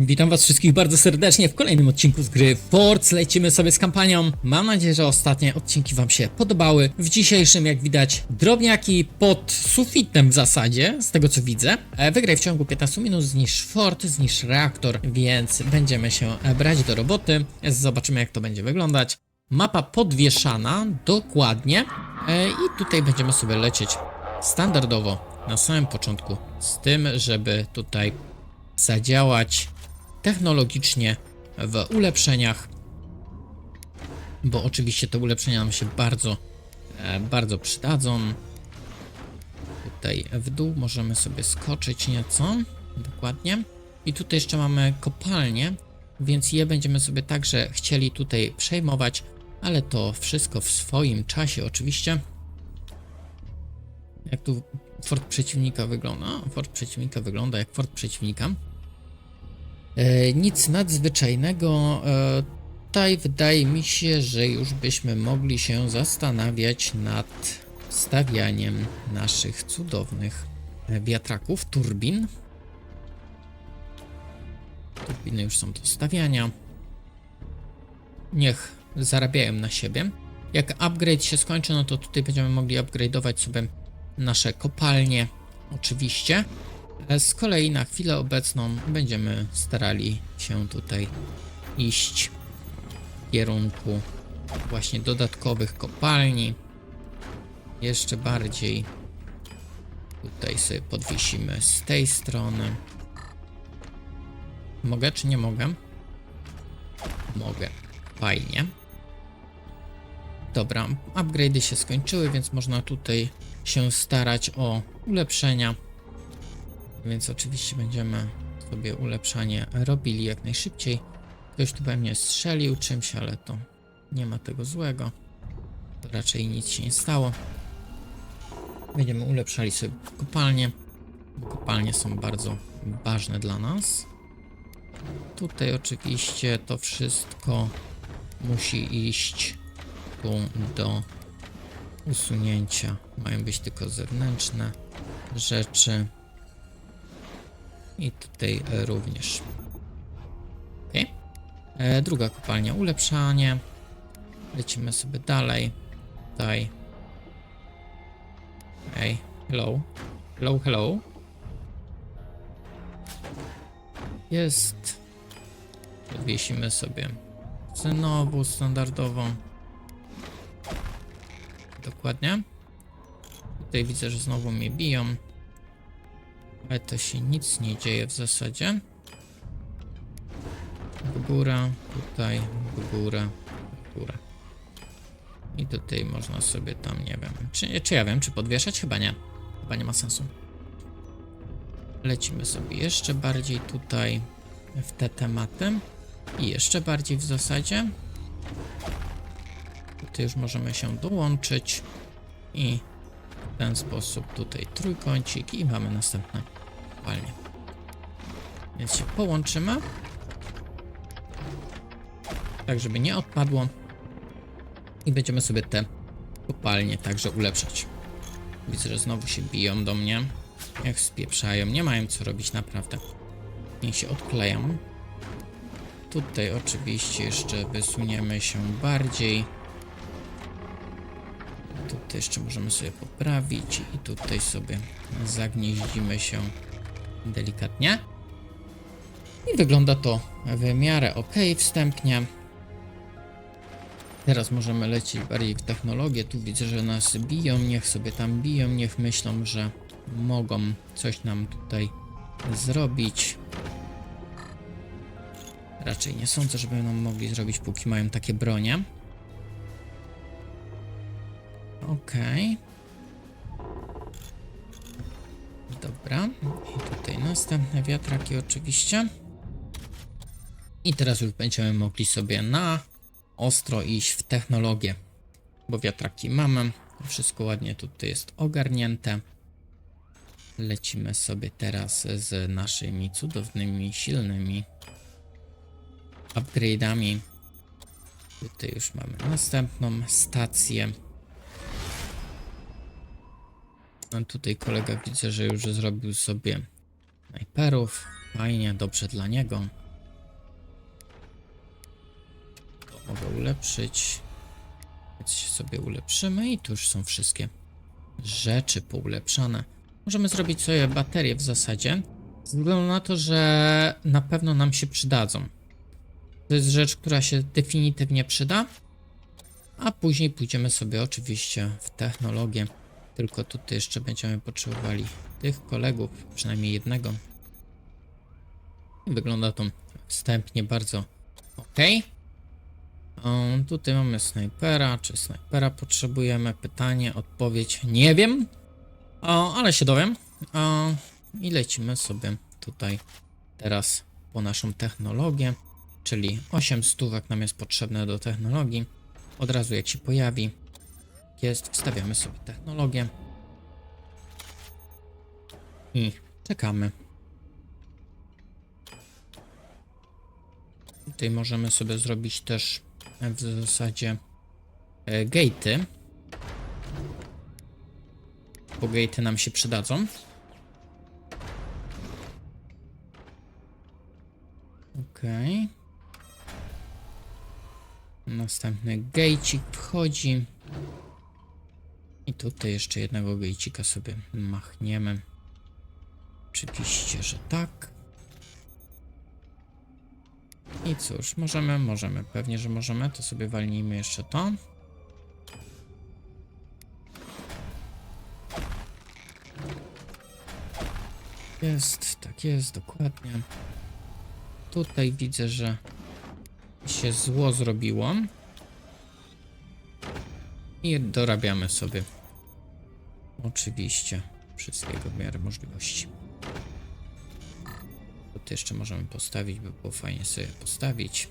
Witam was wszystkich bardzo serdecznie w kolejnym odcinku z gry Force. Lecimy sobie z kampanią. Mam nadzieję, że ostatnie odcinki wam się podobały. W dzisiejszym, jak widać, drobniaki pod sufitem w zasadzie, z tego co widzę. E, Wygraj w ciągu 15 minut, zniszcz fort, zniszcz reaktor, więc będziemy się e, brać do roboty. Zobaczymy jak to będzie wyglądać. Mapa podwieszana, dokładnie. E, I tutaj będziemy sobie lecieć standardowo na samym początku, z tym, żeby tutaj zadziałać technologicznie w ulepszeniach, bo oczywiście te ulepszenia nam się bardzo, e, bardzo przydadzą. Tutaj w dół możemy sobie skoczyć nieco, dokładnie. I tutaj jeszcze mamy kopalnię, więc je będziemy sobie także chcieli tutaj przejmować, ale to wszystko w swoim czasie oczywiście. Jak tu fort przeciwnika wygląda? Fort przeciwnika wygląda jak fort przeciwnika. E, nic nadzwyczajnego. E, tutaj wydaje mi się, że już byśmy mogli się zastanawiać nad stawianiem naszych cudownych e, wiatraków, turbin. Turbiny już są do stawiania. Niech zarabiają na siebie. Jak upgrade się skończy, no to tutaj będziemy mogli upgrade'ować sobie nasze kopalnie, oczywiście. E, Z kolei na chwilę obecną będziemy starali się tutaj iść w kierunku właśnie dodatkowych kopalni. Jeszcze bardziej tutaj sobie podwiesimy z tej strony. Mogę czy nie mogę? Mogę. Fajnie. Dobra, upgrade'y się skończyły, więc można tutaj się starać o ulepszenia. Więc oczywiście będziemy sobie ulepszanie robili jak najszybciej. Ktoś tu pewnie strzelił czymś, ale to nie ma tego złego. To raczej nic się nie stało. Będziemy ulepszali sobie kopalnie, kopalnie są bardzo ważne dla nas. Tutaj oczywiście to wszystko musi iść tu do usunięcia. Mają być tylko zewnętrzne rzeczy. I tutaj również. Ok. E, druga kopalnia, ulepszanie. Lecimy sobie dalej. Tutaj. Hej, hello. Hello, hello. Jest. Podwiesimy sobie znowu standardową. Dokładnie. Tutaj widzę, że znowu mnie biją. Ale to się nic nie dzieje w zasadzie. W górę, tutaj, w górę. I tutaj można sobie tam, nie wiem, czy, czy ja wiem, czy podwieszać? Chyba nie. Chyba nie ma sensu. Lecimy sobie jeszcze bardziej tutaj w te tematy. I jeszcze bardziej w zasadzie. Tutaj już możemy się dołączyć. I w ten sposób tutaj trójkącik i mamy następne kopalnie. Więc się połączymy. Tak, żeby nie odpadło. I będziemy sobie te kopalnie także ulepszać. Widzę, że znowu się biją do mnie. Jak spieprzają. Nie mają co robić naprawdę. Niech się odkleją. Tutaj oczywiście jeszcze wysuniemy się bardziej. Tutaj jeszcze możemy sobie poprawić i tutaj sobie zagnieździmy się delikatnie. I wygląda to w miarę ok wstępnie. Teraz możemy lecieć bardziej w technologię. Tu widzę, że nas biją. Niech sobie tam biją. Niech myślą, że mogą coś nam tutaj zrobić. Raczej nie sądzę, żeby nam mogli zrobić, póki mają takie bronie. Okej. Dobra. I tutaj następne wiatraki oczywiście. I teraz już będziemy mogli sobie na ostro iść w technologię. Bo wiatraki mamy. Wszystko ładnie tutaj jest ogarnięte. Lecimy sobie teraz z naszymi cudownymi, silnymi upgrade'ami. Tutaj już mamy następną stację. No tutaj kolega widzę, że już zrobił sobie najperów. Fajnie, dobrze dla niego. To mogę ulepszyć. Więc się sobie ulepszymy i tu już są wszystkie rzeczy poulepszane. Możemy zrobić sobie baterie w zasadzie. Ze względu na to, że na pewno nam się przydadzą. To jest rzecz, która się definitywnie przyda. A później pójdziemy sobie oczywiście w technologię. Tylko tutaj jeszcze będziemy potrzebowali tych kolegów, przynajmniej jednego. Wygląda to wstępnie bardzo ok. Tutaj mamy snajpera. Czy snajpera potrzebujemy? Pytanie, odpowiedź. Nie wiem, o, ale się dowiem. O, I lecimy sobie tutaj teraz po naszą technologię, czyli 8 stówek nam jest potrzebne do technologii. Od razu jak się pojawi, jest, wstawiamy sobie technologię i czekamy. Tutaj możemy sobie zrobić też w zasadzie e, gate'y. Bo gate'y nam się przydadzą. Okej. Następny gejcik wchodzi. Tutaj jeszcze jednego gejcika sobie machniemy. Oczywiście, że tak. I cóż, możemy, możemy. Pewnie, że możemy. To sobie walnijmy jeszcze to. Jest, tak jest, dokładnie. Tutaj widzę, że się zło zrobiło. I dorabiamy sobie. Oczywiście. Wszystkiego w miarę możliwości. Tutaj jeszcze możemy postawić, by było fajnie sobie postawić.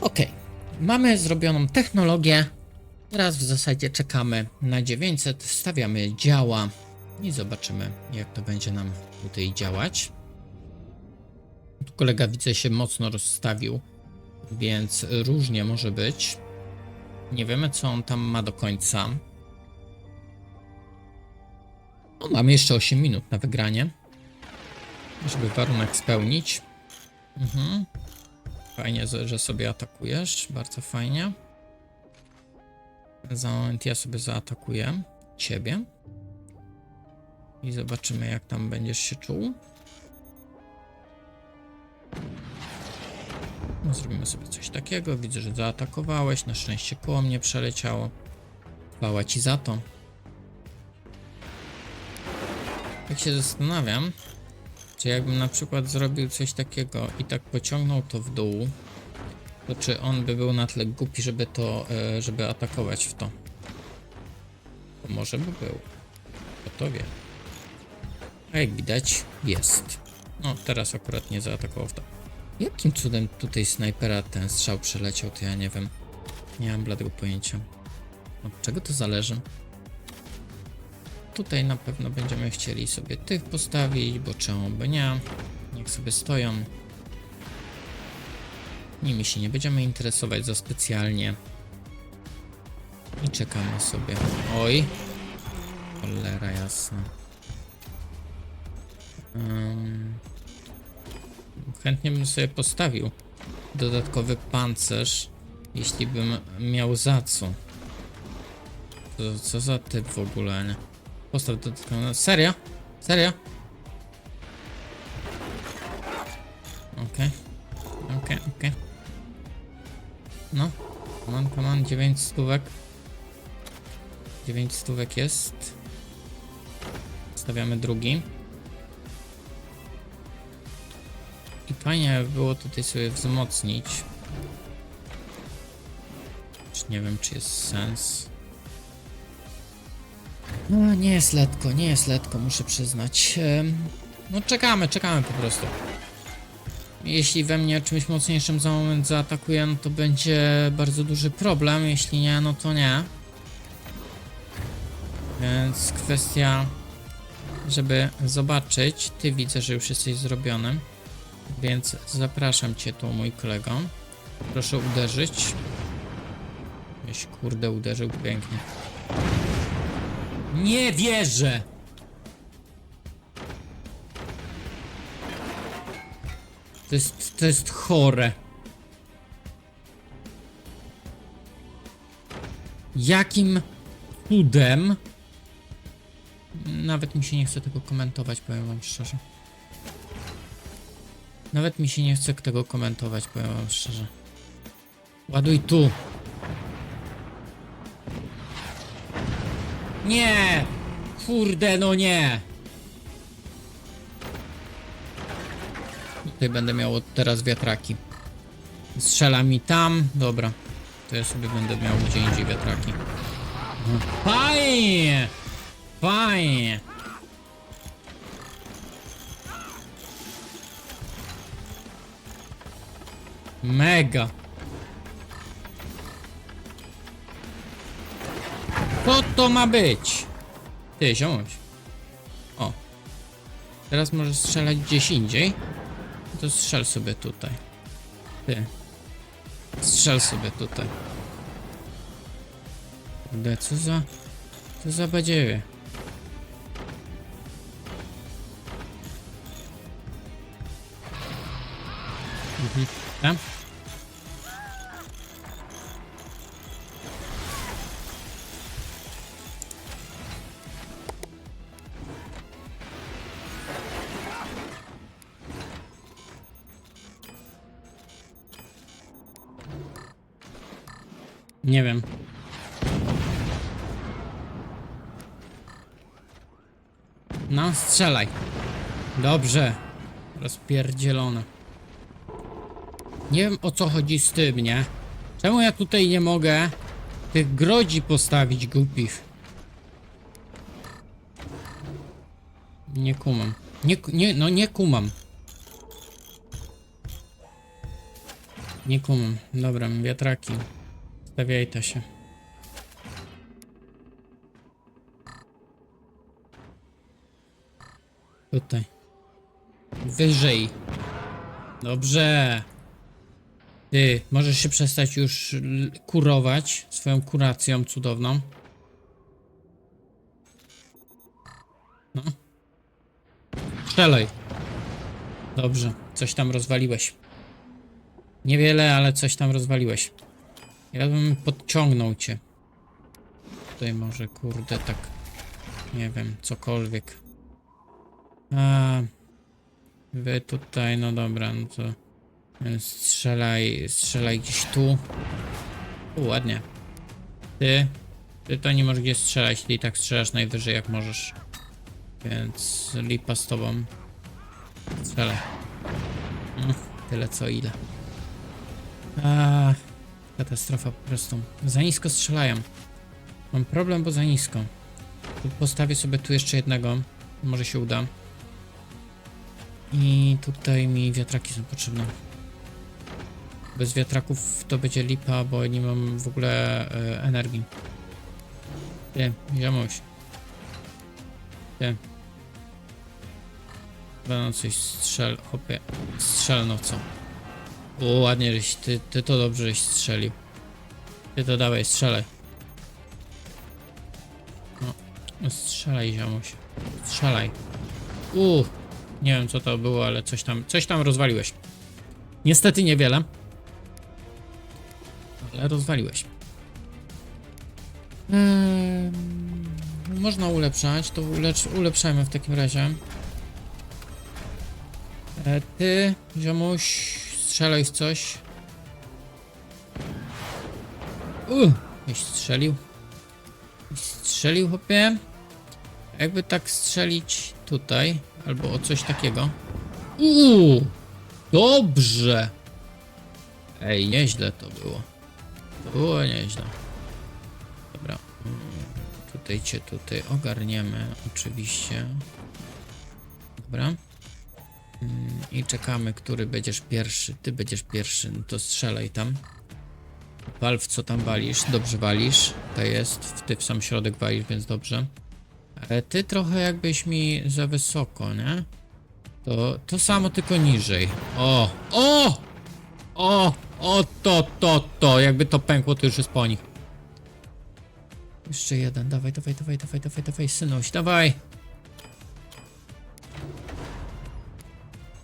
Ok. Mamy zrobioną technologię. Teraz w zasadzie czekamy na 900. Stawiamy działa i zobaczymy, jak to będzie nam tutaj działać. Tu kolega widzę się mocno rozstawił, więc różnie może być. Nie wiemy, co on tam ma do końca. No, mamy jeszcze 8 minut na wygranie, żeby warunek spełnić. Mhm. Fajnie, że że sobie atakujesz, bardzo fajnie. Za moment ja sobie zaatakuję ciebie. I zobaczymy, jak tam będziesz się czuł. No, zrobimy sobie coś takiego. Widzę, że zaatakowałeś. Na szczęście koło mnie przeleciało. Chwała ci za to. Tak się zastanawiam, czy jakbym na przykład zrobił coś takiego i tak pociągnął to w dół, to czy on by był na tyle głupi, żeby to, e, żeby atakować w to? To może by był. Kto to wie. A jak widać, jest. No, teraz akurat nie zaatakował w to. Jakim cudem tutaj snajpera ten strzał przeleciał, to ja nie wiem. Nie mam bladego pojęcia. Od czego to zależy? Tutaj na pewno będziemy chcieli sobie tych postawić, bo czemu by nie? Niech sobie stoją. Nimi się nie będziemy interesować za specjalnie. I czekamy sobie. Oj! Cholera jasna. Ym, chętnie bym sobie postawił dodatkowy pancerz, jeśli bym miał za co. To, co za typ w ogóle, nie? Postaw dodatkowy... Serio? Serio? Okej. Okej, okej. No. Come on, come on, 9 stówek. 9 stówek jest. Stawiamy drugi. I fajnie by było tutaj sobie wzmocnić. Nie wiem, czy jest sens. No, nie jest letko, nie jest letko, muszę przyznać. No, czekamy, czekamy po prostu. Jeśli we mnie czymś mocniejszym za moment zaatakuje, no to będzie bardzo duży problem. Jeśli nie, no to nie. Więc kwestia, żeby zobaczyć. Ty widzę, że już jesteś zrobiony. Więc zapraszam cię tu, mój kolego. Proszę uderzyć. Jeś kurde uderzył pięknie. Nie wierzę! To jest, to jest chore. Jakim cudem? Nawet mi się nie chce tego komentować, powiem wam szczerze. Nawet mi się nie chce tego komentować, powiem wam szczerze. Ładuj tu. Nie! Kurde, no nie! Tutaj będę miał teraz wiatraki. Strzela mi tam. Dobra. To ja sobie będę miał gdzie indziej wiatraki. Fajnie! Fajnie! Mega! Co to ma być? Ty, ziomuś. O. Teraz możesz strzelać gdzieś indziej. To strzel sobie tutaj. Ty. Strzel sobie tutaj. Kurde, co za... Co za badziewie. Mhm. Tam? No, strzelaj. Dobrze. Rozpierdzielone. Nie wiem o co chodzi z tym, nie? Czemu ja tutaj nie mogę tych grodzi postawić głupich? Nie kumam. Nie, nie, no nie kumam. Nie kumam. Dobra, wiatraki. Stawiaj to się. Tutaj. Wyżej. Dobrze. Ty, możesz się przestać już kurować swoją kuracją cudowną. No. Strzelaj. Dobrze, coś tam rozwaliłeś. Niewiele, ale coś tam rozwaliłeś. Ja bym podciągnął cię. Tutaj może, kurde, tak. Nie wiem, cokolwiek. A. Wy tutaj, no dobra, no to. e, Strzelaj, strzelaj gdzieś tu. U, ładnie. Ty. Ty to nie możesz gdzie strzelać, ty i tak strzelasz najwyżej jak możesz. Więc lipa z tobą. Strzelaj. Mm, Tyle co ile. A, katastrofa po prostu. Za nisko strzelają. Mam problem, bo za nisko. Postawię sobie tu jeszcze jednego. Może się uda. I tutaj mi wiatraki są potrzebne. Bez wiatraków to będzie lipa, bo nie mam w ogóle e, energii. Ty, ziomuś. Ty. Będą coś strzel, hopie. Strzelno co? O, ładnie, żeś, ty, ty to dobrze żeś strzelił. Ty to dawaj, strzelaj. No, strzelaj, ziomuś. Strzelaj. Uuu, nie wiem co to było, ale coś tam, coś tam rozwaliłeś. Niestety niewiele. Ale rozwaliłeś. Ehm, można ulepszać, to ulepszajmy w takim razie. E, ty, ziomuś, strzelaj w coś. Uh, jeś strzelił. Strzelił, chłopie. Jakby tak strzelić tutaj, albo o coś takiego. Uuu, dobrze. Ej, nieźle to było. To było nieźle. Dobra. Tutaj cię tutaj ogarniemy, oczywiście. Dobra. Mm, I czekamy, który będziesz pierwszy. Ty będziesz pierwszy, no to strzelaj tam. Walw, co tam walisz? Dobrze walisz. To jest. Ty w sam środek walisz, więc dobrze. Ale ty trochę jakbyś mi za wysoko, nie? To, to samo, tylko niżej. O! O! O! O, to, to, to. Jakby to pękło, to już jest po nich. Jeszcze jeden. Dawaj, dawaj, dawaj, dawaj, dawaj, dawaj, synuś, dawaj.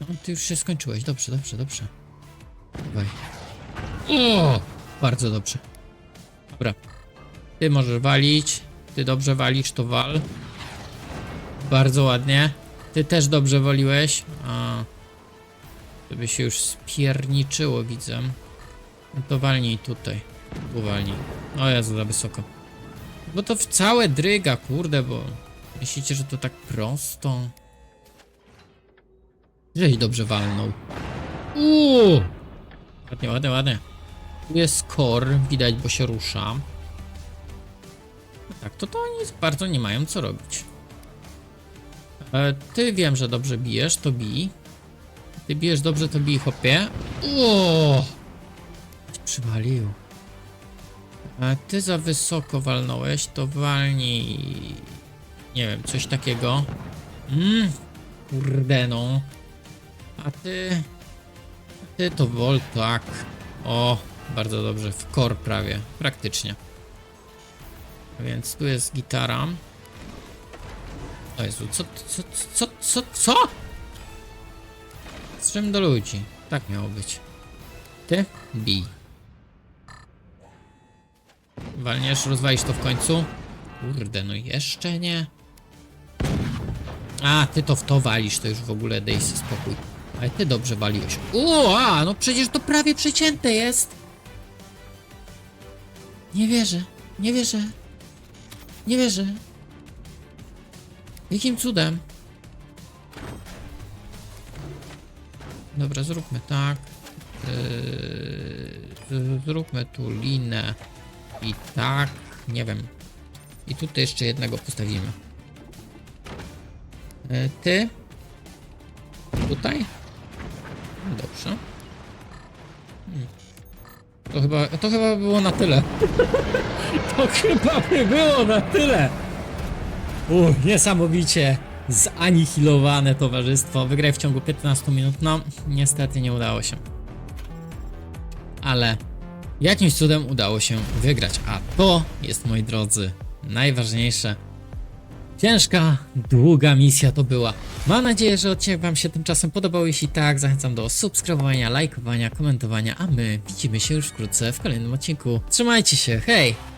No, ty już się skończyłeś. Dobrze, dobrze, dobrze. Dawaj. O! Bardzo dobrze. Dobra. Ty możesz walić. Ty dobrze walisz, to wal. Bardzo ładnie. Ty też dobrze waliłeś. A. To by się już spierniczyło, widzę. No to walnij tutaj. Tu walnij. O Jezu, za wysoko. Bo to w całe dryga, kurde, bo... Myślicie, że to tak prosto? Żeś dobrze walnął. Uuu! Ładnie, ładnie, ładnie. Tu jest core, widać, bo się rusza. Tak, to to oni bardzo nie mają co robić. E, ty wiem, że dobrze bijesz, to bij. Ty bijesz dobrze, to bij, chłopie. O! Przywalił. E, ty za wysoko walnąłeś, to walnij... Nie wiem, coś takiego. Mmm, kurde no. A ty... A ty to wol, tak. O, bardzo dobrze, w core prawie, praktycznie. Więc tu jest gitara. O Jezu, co, co, co, co, co? Z czym do ludzi? Tak miało być. Ty? Bij. Walniesz, rozwalisz to w końcu? Kurde, no jeszcze nie. A, ty to w to walisz, to już w ogóle dej sobie spokój. Ale ty dobrze waliłeś. O, a, no przecież to prawie przecięte jest. Nie wierzę, nie wierzę. Nie wierzę. Jakim cudem? Dobra, zróbmy tak. Yy, zróbmy tu linę. I tak. Nie wiem. I tutaj jeszcze jednego postawimy. Yy, ty? Tutaj? Dobrze. Hmm. To chyba, to chyba było na tyle. To chyba by było na tyle. Uff, niesamowicie zanihilowane towarzystwo. Wygraj w ciągu 15 minut. No, niestety nie udało się. Ale jakimś cudem udało się wygrać. A to jest, moi drodzy, najważniejsze. Ciężka, długa misja to była. Mam nadzieję, że odcinek Wam się tymczasem podobał. Jeśli tak, zachęcam do subskrybowania, lajkowania, komentowania, a my widzimy się już wkrótce w kolejnym odcinku. Trzymajcie się, hej!